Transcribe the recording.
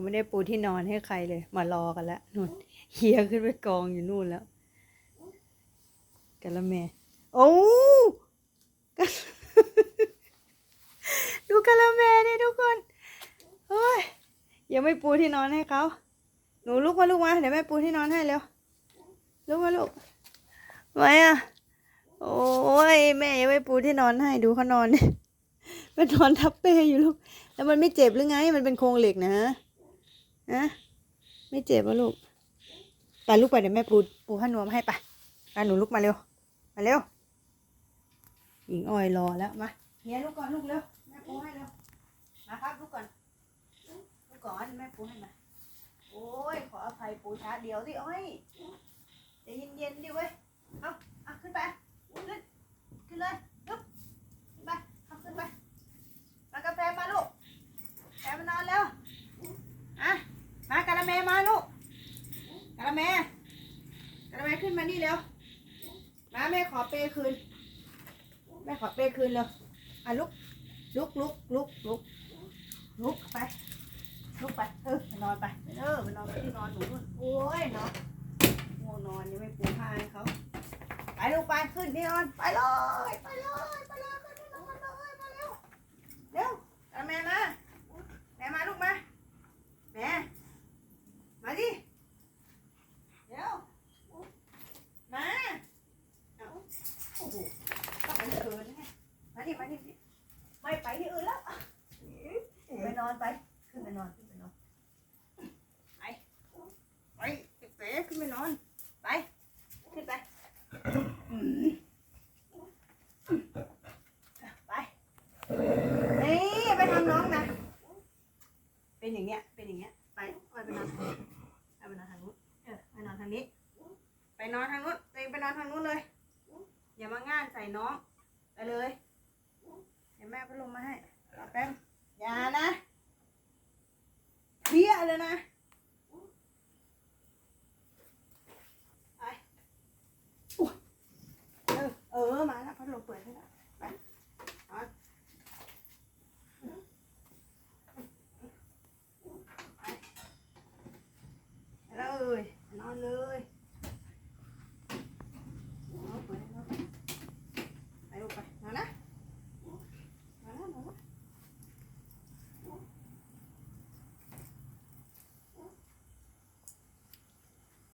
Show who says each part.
Speaker 1: ยังไม่ได้ปูที่นอนให้ใครเลย มารอกันแล้วนู่นเฮียขึ้นไปกองอยู่นู่นแล้วกันละแม่โอ้ดูกะละแม่นี่ทุกคนเฮ้ยยังไม่ปูที่นอนให้เขาหนูลุกมาลุกมาเดี๋ยวแม่ปูที่นอนให้เร็วลุกมาลุกไว้อะโอ้ยแม่ยังไม่ปูที่นอนให้ดูเขานอนเนี่ยมันนอนทับเป้อยู่ลูกแล้วมันไม่เจ็บหรือไง มันเป็นโครงเหล็กนะ ฮะไม่เจ็บวะลูก ไปลูกไปเดี๋ยวแม่ปูปูผ้านวมให้ไปไปหนูลุกมาเร็ว มาเร็ว หญิงออยรอแล้วมาเฮียลูกก่อนลูกเร็ว แม่ปูให้เร็ว มาครับลูกก่อน ลูกก่อนแม่ปูให้มา โอ้ยขออภัยปูช้าเดี๋ยวสิอ้อยใจเย็นๆดิเว้ย เอาเอาขึ้นไปขึ้น ขึ้นเลยลุกขึ้นไปเอาขึ้นไป มากาแฟมาลูกแฟมานอนแล้วอะมากะละแมมาลูก กะแมกะละแมขึ้นมานี่เร็วมาแม่ขอเปคืน แม่ขอเปคืนเร็วอะลุกลุกลุกลุกลุกลุกไปลุกไปเออไปนอนไปเออไปนอนไปที่นอนหนูนู่นโอ้ยเนาะง่วงนอนยังไม่ปูผ้าให้เขาไปลูกไปขึ้นที่นอนไปเลยไปเลยไปเลยขึ้นที่นอนเลยมาเร็ว เร็วเอาแม่มา แม่มาลูกมา แม่ มาดิ เร็ว มาเอาโอ้โหต้องไปเขินไง มาดิมาดิไม่ไปที่อื่นแล้ว ไปนอนไป ขึ้นไปนอนขึ้นไปนอน ไป ไปเป๋ขึ้นไปนอน ไป ขึ้นไป ไป นี่ไปทำน้องนะ เป็นอย่างเงี้ย เป็นอย่างเงี้ย ไปไปไปนอนไปนอนทางนู้นเออไปนอนทางนี้ ไปนอนทางนู้นตัวเองไปนอนทางนู้นเลย อย่ามาง่านใส่น้อง ไปเลย แม่พัดลมมาให้รอแป๊บอย่านะเบี้ยเลยนะไปเออ มาแล้วพัดลมเปิดให้แล้ว